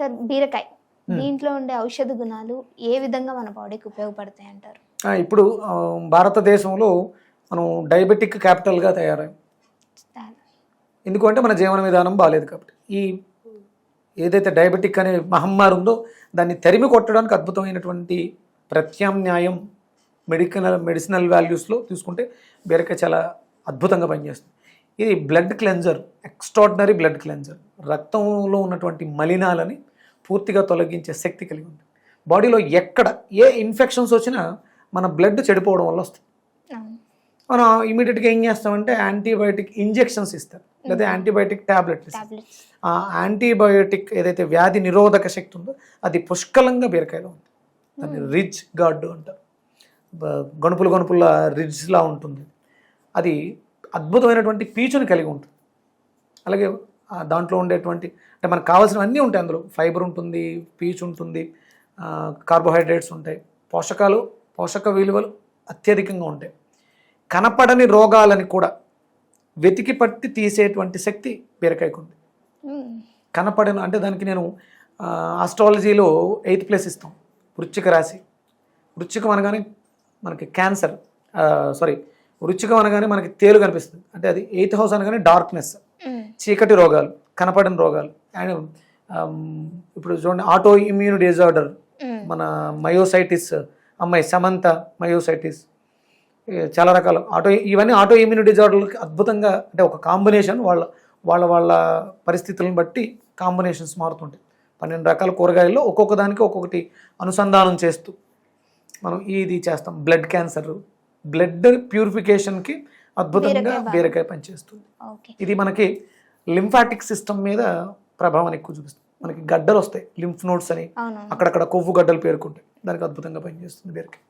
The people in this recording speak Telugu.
సార్ బీరకాయ. దీంట్లో ఉండే ఔషధ గుణాలు ఏ విధంగా మన బాడీకి ఉపయోగపడతాయి అంటారు? ఇప్పుడు భారతదేశంలో మనం డయాబెటిక్ క్యాపిటల్గా తయారై ఎందుకంటే మన జీవన విధానం బాగాలేదు కాబట్టి. ఈ ఏదైతే డయాబెటిక్ అనే మహమ్మారి ఉందో దాన్ని తరిమి కొట్టడానికి అద్భుతమైనటువంటి ప్రత్యామ్నాయం మెడికల్ మెడిసినల్ వాల్యూస్లో తీసుకుంటే బీరకాయ చాలా అద్భుతంగా పనిచేస్తుంది. ఇది blood cleanser extraordinary blood cleanser. రక్తంలో ఉన్నటువంటి మలినాలని పూర్తిగా తొలగించే శక్తి కలిగి ఉంది. బాడీలో ఎక్కడ ఏ ఇన్ఫెక్షన్స్ వచ్చినా మన బ్లడ్ చెడిపోవడం వల్ల వస్తుంది. మనం ఇమీడియట్గా ఏం చేస్తామంటే యాంటీబయాటిక్ ఇంజెక్షన్స్ ఇస్తారు. లేదా యాంటీబయాటిక్ ట్యాబ్లెట్ ఇస్తారు టాబ్లెట్స్. ఆ యాంటీబయోటిక్ ఏదైతే వ్యాధి నిరోధక శక్తి ఉందో అది పుష్కలంగా బీరకాయలో ఉంది. దాన్ని రిచ్ గార్డ్ అంటారు. గణుపులు గణుపుల రిజ్లా ఉంటుంది. అది అద్భుతమైనటువంటి పీచుని కలిగి ఉంటుంది. అలాగే దాంట్లో ఉండేటువంటి అంటే మనకు కావాల్సినవన్నీ ఉంటాయి అందులో. ఫైబర్ ఉంటుంది పీచు ఉంటుంది కార్బోహైడ్రేట్స్ ఉంటాయి. పోషకాలు పోషక విలువలు అత్యధికంగా ఉంటాయి. కనపడని రోగాలని కూడా వెతికి పట్టి తీసేటువంటి శక్తి బీరకాయకు ఉంది. కనపడిన కనపడను అంటే దానికి నేను ఆస్ట్రాలజీలో ఎయిత్ ప్లేస్ ఇస్తాం. వృచ్చిక రాశి. వృచ్చికం అనగానే మనకి క్యాన్సర్ సారీ వృశ్చికం అనగానే మనకి తేలు కనిపిస్తుంది. అంటే అది ఎయిత్ హౌస్ అనగానే డార్క్నెస్. చీకటి రోగాలు కనపడని రోగాలు. అండ్ ఇప్పుడు చూడండి ఆటో ఇమ్యూన్ డిజార్డర్. మన మయోసైటిస్ అమ్మాయి సమంత మయోసైటిస్ చాలా రకాల. ఆటో ఇవన్నీ ఆటో ఇమ్యూన్ డిజార్డర్లకి అద్భుతంగా అంటే ఒక కాంబినేషన్ వాళ్ళ వాళ్ళ వాళ్ళ పరిస్థితులను బట్టి కాంబినేషన్స్ మారుతుంటాయి. పన్నెండు రకాల కూరగాయల్లో ఒక్కొక్క దానికి ఒక్కొక్కటి అనుసంధానం చేస్తూ మనం ఇది చేస్తాం. బ్లడ్ క్యాన్సర్ బ్లడ్ ప్యూరిఫికేషన్కి అద్భుతంగా బీరకాయ పనిచేస్తుంది. ఇది మనకి లింఫాటిక్ సిస్టమ్ మీద ప్రభావం ఎక్కువ చూపిస్తుంది. మనకి గడ్డలు వస్తాయి లింఫ్ నోడ్స్ అని. అక్కడక్కడ కొవ్వు గడ్డలు పేరుకుంటాయి. దానికి అద్భుతంగా పనిచేస్తుంది బీరకాయ.